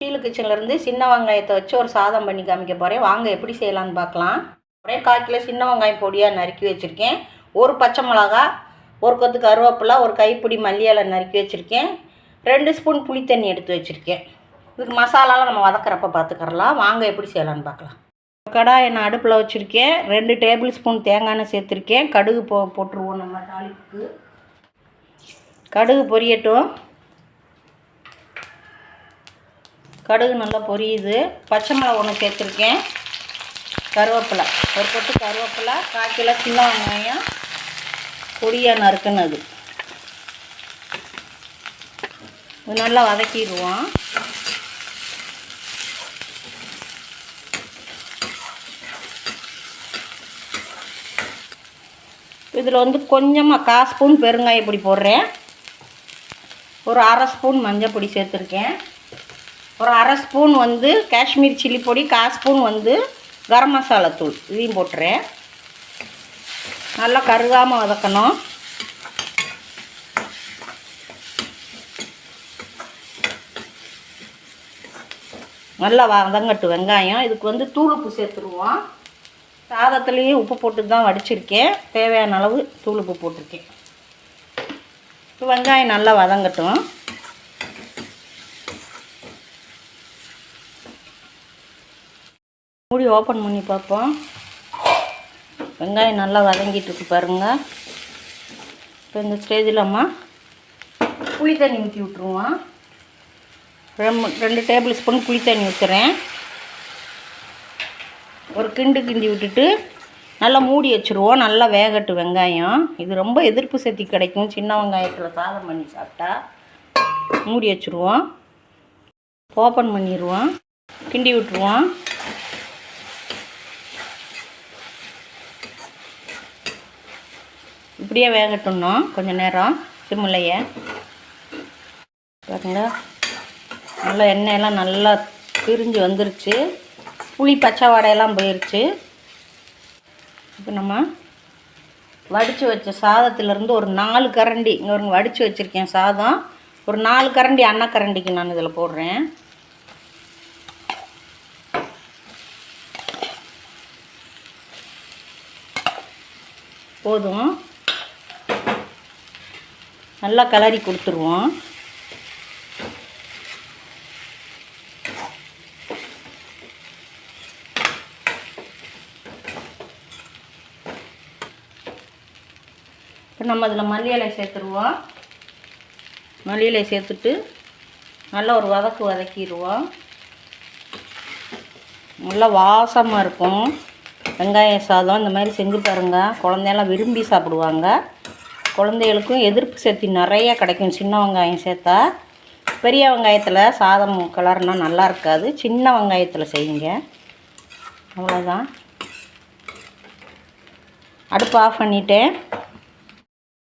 Steel கிச்சன்லேருந்து சின்ன வெங்காயத்தை வச்சு ஒரு சாதம் பண்ணி காமிக்க போகிறேன் வாங்க எப்படி செய்யலான்னு பார்க்கலாம். ஒரே கால் கிலோ சின்ன வெங்காயம் பொடியாக நறுக்கி வச்சுருக்கேன். ஒரு பச்சை மிளகா ஒரு கொத்து கருவேப்பிலை ஒரு கைப்பிடி மல்லியால் நறுக்கி வச்சுருக்கேன். ரெண்டு ஸ்பூன் புளி தண்ணி எடுத்து வச்சுருக்கேன். இதுக்கு மசாலாலாம் நம்ம வதக்கிறப்ப பார்த்துக்கறலாம் வாங்க எப்படி செய்யலான்னு பார்க்கலாம். கடாயை நான் அடுப்பில் வச்சுருக்கேன். ரெண்டு டேபிள் ஸ்பூன் தேங்காய் எண்ணெய் சேர்த்துருக்கேன். கடுகு போ போட்டுருவோம் நம்ம தாளிப்புக்கு. கடுகு பொரியட்டும். கடுகு நல்லா பொரியுது. பச்சை மிளகா ஒன்று சேர்த்துருக்கேன். கருவேப்பிலை. ஒரு கொட்டு கருவேப்பிலை கால் கிலோ சின்ன வெங்காயம். பொடியாக நறுக்குனது. இது நல்லா வதக்கிடுவோம். இதில் வந்து கொஞ்சமாக கால் ஸ்பூன் பெருங்காய இப்படி போடுறேன். ஒரு அரை ஸ்பூன் மஞ்சள் பொடி சேர்த்துருக்கேன். ஒரு அரை ஸ்பூன் வந்து காஷ்மீர் சில்லி பொடி கால் ஸ்பூன் வந்து கரம் மசாலா தூள் இதையும் போட்டுறேன். நல்லா கருகாமல் வதக்கணும். நல்லா வதங்கட்டு வெங்காயம். இதுக்கு வந்து தூள் உப்பு சேர்த்துருவோம். சாதத்துலேயும் உப்பு போட்டு தான் வடிச்சிருக்கேன். தேவையான அளவு தூள் உப்பு போட்டிருக்கேன். வெங்காயம் நல்லா வதங்கட்டும். மூடி ஓப்பன் பண்ணி பார்ப்போம். வெங்காயம் நல்லா வதங்கிட்டு இருக்கு பாருங்கள் இப்போ இந்த ஸ்டேஜில் அம்மா புளி தண்ணி ஊற்றி விட்ருவோம் ரெண்டு ரெண்டு டேபிள் ஸ்பூன் புளி தண்ணி ஊற்றுறேன் ஒரு கிண்டு கிண்டி விட்டுட்டு நல்லா மூடி வச்சுருவோம். நல்லா வேகட்டு வெங்காயம். இது ரொம்ப எதிர்ப்பு சக்தி கிடைக்கும். சின்ன வெங்காயத்தில் சாதம் பண்ணி சாப்பிட்டா மூடி வச்சுருவோம். ஓப்பன் பண்ணிடுவோம் கிண்டி விட்டுருவோம். இப்படியே வேகட்டும்னோம். கொஞ்சம் நேரம். சிம்மிலையே. பாருங்க. நல்லா எண்ணெயெல்லாம் நல்லா பிரிஞ்சு வந்துருச்சு. புளி பச்சை வாடையெல்லாம் போயிடுச்சு இப்போ நம்ம வடித்து வச்ச சாதத்துலேருந்து ஒரு நாலு கரண்டி இங்கே ஒரு வடித்து வச்சுருக்கேன் சாதம். ஒரு நாலு கரண்டி அன்னக்கரண்டிக்கு நான் இதில் போடுறேன். போதும். நல்லா கலரி கொடுத்துருவோம். இப்போ நம்ம அதில் மல்லி இலை சேர்த்துருவோம். மல்லி இலை சேர்த்துட்டு நல்லா ஒரு வதக்கு வதக்கிடுவோம். நல்லா வாசமாக இருக்கும். வெங்காய சாதம் இந்த மாதிரி செஞ்சு பாருங்க. குழந்தையெல்லாம் விரும்பி சாப்பிடுவாங்க. குழந்தைகளுக்கும் எதிர்ப்பு சக்தி நிறைய கிடைக்கும். சின்ன வெங்காயம் சேர்த்தா பெரிய வெங்காயத்தில் சாதம் கலர்னால் நல்லா இருக்காது. சின்ன வெங்காயத்தில் செய்யுங்க. அவ்வளோதான் அடுப்பு ஆஃப் பண்ணிட்டேன்.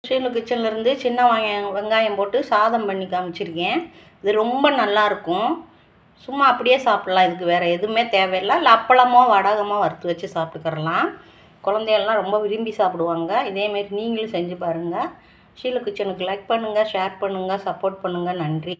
ஸ்ரீனு கிச்சன்லேருந்து சின்ன வெங்காயம் வெங்காயம் போட்டு சாதம் பண்ணி காமிச்சிருக்கேன். இது ரொம்ப நல்லாயிருக்கும் சும்மா அப்படியே சாப்பிட்லாம். இதுக்கு வேறு எதுவுமே தேவையில்லை. இல்லை அப்பளமோ வடகமோ வறுத்து வச்சு சாப்பிட்டுக்கறலாம். குழந்தைகள்லாம் ரொம்ப விரும்பி சாப்பிடுவாங்க. இதேமாரி நீங்களும் செஞ்சு பாருங்கள் ஷீலு கிச்சனுக்கு லைக் பண்ணுங்கள் ஷேர் பண்ணுங்கள் சப்போர்ட் பண்ணுங்கள் நன்றி.